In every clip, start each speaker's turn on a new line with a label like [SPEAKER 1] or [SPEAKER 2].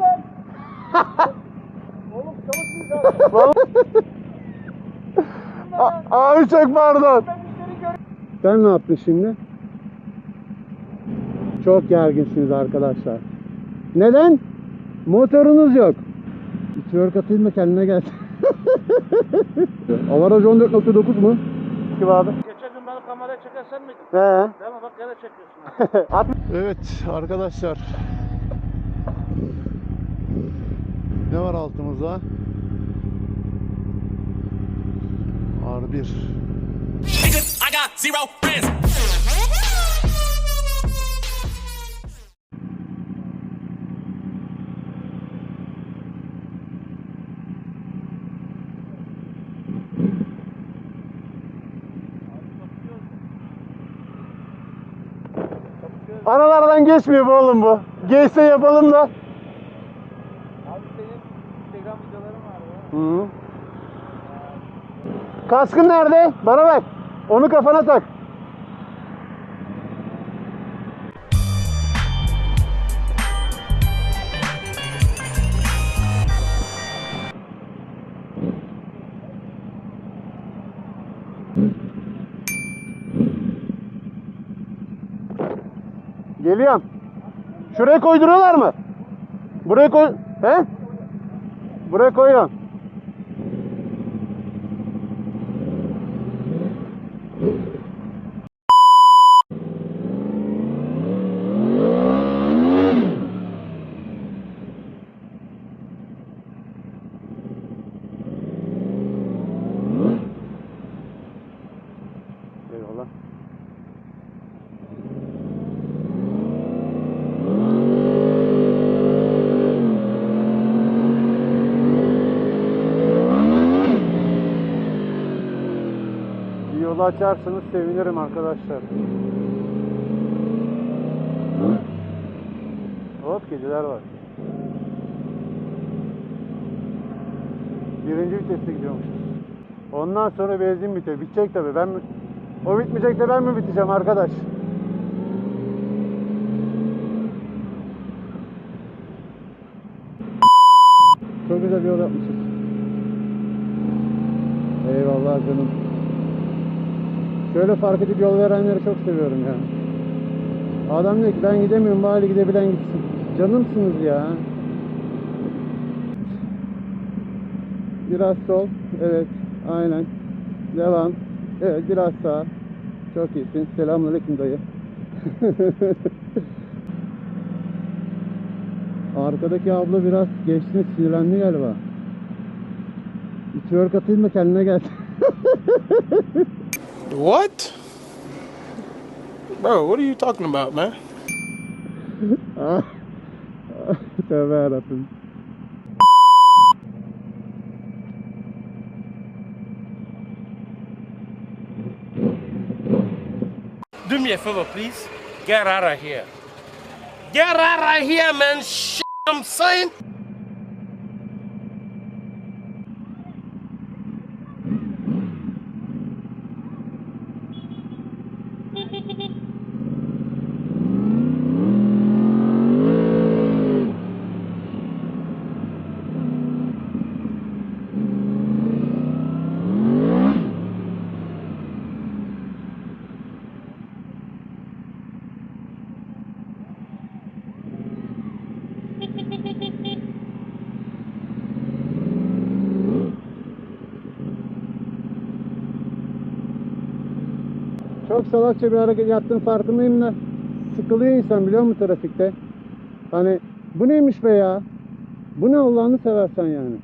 [SPEAKER 1] lan. Oğlum çalışmayacak.
[SPEAKER 2] A- Abi çok pardon. Sen ne yaptın şimdi? Çok gerginsiniz arkadaşlar. Neden? Motorunuz yok. Bir twerk atayım da kendine gel. Avaraj 14.9 mu? Kim abi?
[SPEAKER 1] Geçen gün beni kameraya çeken sen miydin?
[SPEAKER 2] He.
[SPEAKER 1] Değil mi? Bak gene çekiyorsun.
[SPEAKER 2] evet arkadaşlar. Ne var altımızda? R1.
[SPEAKER 3] Nigga, I got zero friends.
[SPEAKER 2] Aralardan geçmiyor bu oğlum bu. Geçse yapalım da.
[SPEAKER 1] Abi senin Instagram videoların var ya.
[SPEAKER 2] Kaskın nerede? Bana bak. Onu kafana tak. Geliyorum. Şuraya koyduruyorlar mı? Buraya koy... He? Buraya koyuyorum. Eyvallah. Bir yolu açarsanız sevinirim arkadaşlar. Hop geceler var. Birinci viteste gidiyormuşuz. Ondan sonra benzin bitiyor. Bitecek tabii. Ben mi... O bitmeyecek de ben mi biteceğim arkadaş? Çok güzel bir yol yapmışız. Eyvallah canım. Şöyle fark edip yol verenleri çok seviyorum ya. Adam diyor ki ben gidemiyorum bari gidebilen gitsin. Canımsınız ya. Biraz sol. Evet. Aynen. Devam. Evet biraz sağ. Çok iyisin. Selamünaleyküm dayı. Arkadaki abla biraz geçti sinirlendi galiba. Bir twerk atayım da kendine gel.
[SPEAKER 4] What? Bro, what are you talking about, man?
[SPEAKER 2] Ah. Tövbe yarabbim.
[SPEAKER 3] Do me a favor, please. Get out of here. Get out of here, man. I'm saying.
[SPEAKER 2] Çok salakça bir hareket yaptığın farkındayım da sıkılıyor insan biliyor musun trafikte? Hani bu neymiş be ya? Bu ne Allah'ını seversen yani.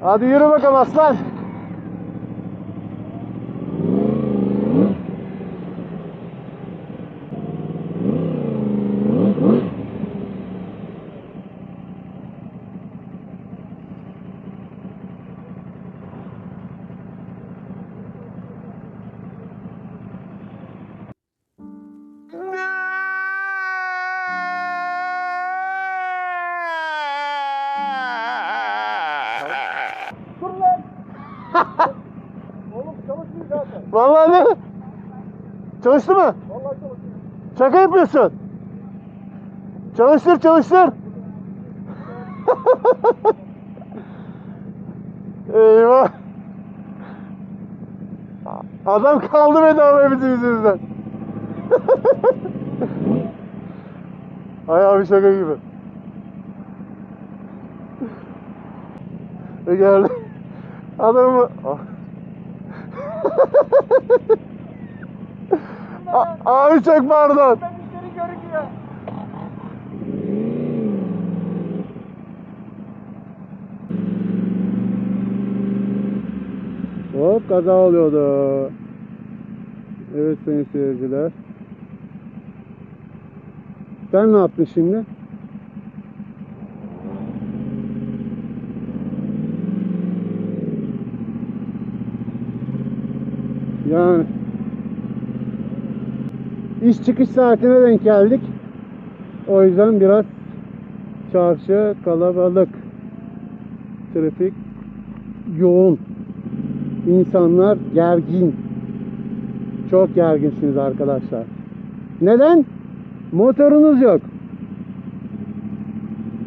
[SPEAKER 2] Hadi yürü bakalım aslan.
[SPEAKER 1] Dur lan. Oğlum çalışmıyor zaten.
[SPEAKER 2] Vallahi mi? Çalıştı mı?
[SPEAKER 1] Vallahi çalışıyor.
[SPEAKER 2] Şaka yapıyorsun. Çalıştır çalıştır. Eyvah. Adam kaldı bedava bizim yüzümüzden. Ay abi şaka gibi. E geldi. Adamı... Ah. Abi çok pardon.
[SPEAKER 1] Müşteri görünüyor.
[SPEAKER 2] Hop kaza oluyordu. Evet sayın seyirciler. Sen ne yaptın şimdi? Yani iş çıkış saatine denk geldik. O yüzden biraz çarşı kalabalık. Trafik yoğun. İnsanlar gergin. Çok gerginsiniz arkadaşlar. Neden? Motorunuz yok.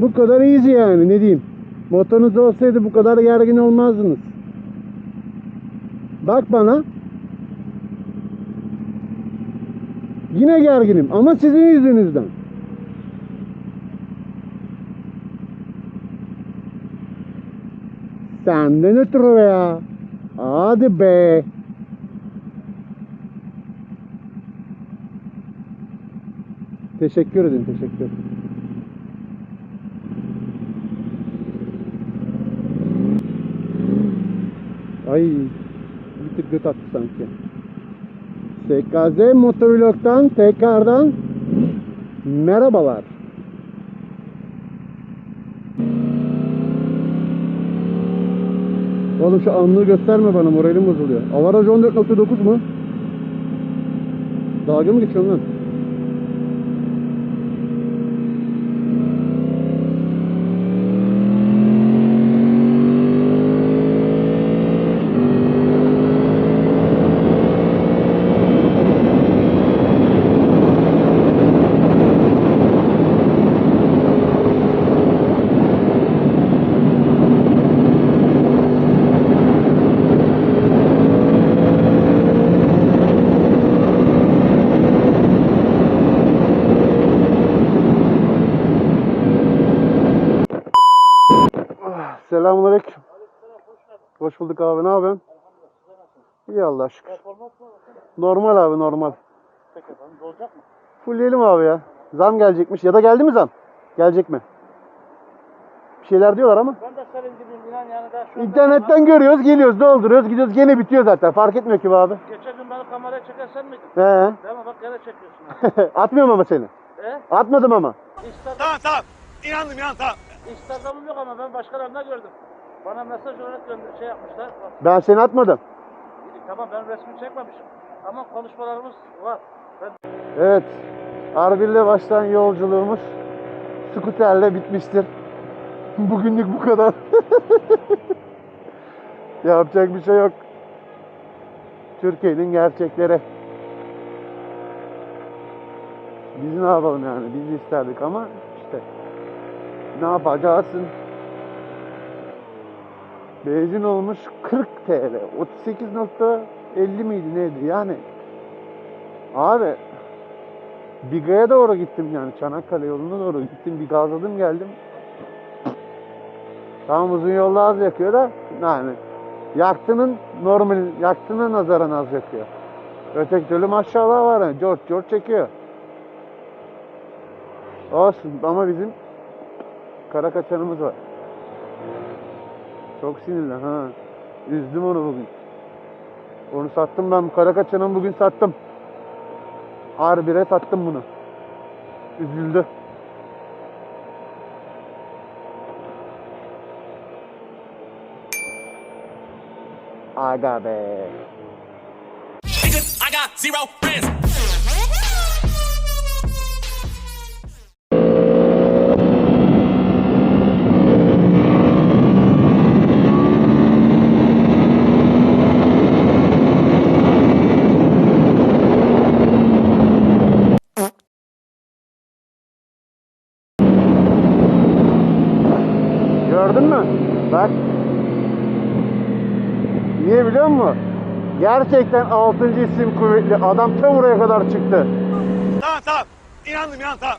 [SPEAKER 2] Bu kadar easy yani ne diyeyim. Motorunuz olsaydı bu kadar gergin olmazdınız. Bak bana. Yine gerginim ama sizin yüzünüzden. Senden ötürü ya. Hadi be. Teşekkür ederim, teşekkür. Ay, bir tık göt attı sanki. SKZ Motovlog'dan tekrardan merhabalar. Oğlum şu anlığı gösterme bana moralim bozuluyor. Avaraj 14.9 mu? Dalga mı geçiyorsun lan? Selamünaleyküm. Hoş bulduk abi. Ne yapıyorsun? İyi Allah şükür. Normal abi normal.
[SPEAKER 1] Peki efendim. Dolacak mı?
[SPEAKER 2] Fullleyelim abi ya. Zam gelecekmiş. Ya da geldi mi zam? Gelecek mi? Bir şeyler diyorlar ama.
[SPEAKER 1] Ben de senin gibiyim inan yani daha şu anda-
[SPEAKER 2] İnternetten görüyoruz, geliyoruz, dolduruyoruz, gidiyoruz. Gene bitiyor zaten. Fark etmiyor ki abi.
[SPEAKER 1] Geçen gün beni kameraya çeken sen miydin?
[SPEAKER 2] He.
[SPEAKER 1] Değil mi? Bak gene çekiyorsun. ha.
[SPEAKER 2] Atmıyorum ama seni.
[SPEAKER 1] He?
[SPEAKER 2] Atmadım ama.
[SPEAKER 1] Instagram,
[SPEAKER 4] Tamam tamam. İnandım inan tamam.
[SPEAKER 1] Instagram'ım yok ama ben başkalarında gördüm. Bana mesaj olarak gönder şey yapmışlar. Bak,
[SPEAKER 2] Ben seni atmadım.
[SPEAKER 1] tamam ben resmi çekmemişim. Ama konuşmalarımız var. Ben
[SPEAKER 2] Evet. Arbil'le başlayan yolculuğumuz skuterle bitmiştir. Bugünlük bu kadar. Yapacak bir şey yok. Türkiye'nin gerçekleri. Biz ne yapalım yani? Biz isterdik ama ne yapacaksın? Benzin olmuş 40 TL. 38.50 miydi neydi? Yani abi Biga'ya doğru gittim yani Çanakkale yoluna doğru gittim bir gazladım geldim. Tamam uzun yolda az yakıyor da yani yaktının normal yaktığına nazaran az yakıyor. Öteki türlü maşallah var yani George George çekiyor. Olsun ama bizim kara kaçanımız var. Çok sinirli ha. Üzdüm onu bugün. Onu sattım ben kara kaçanımı bugün sattım. R1'e sattım bunu. Üzüldü. Aga be.
[SPEAKER 5] I got zero friends.
[SPEAKER 2] Gerçekten 6. isim kuvvetli. Adam ta buraya kadar çıktı.
[SPEAKER 4] Tamam tamam. İnandım inan tamam.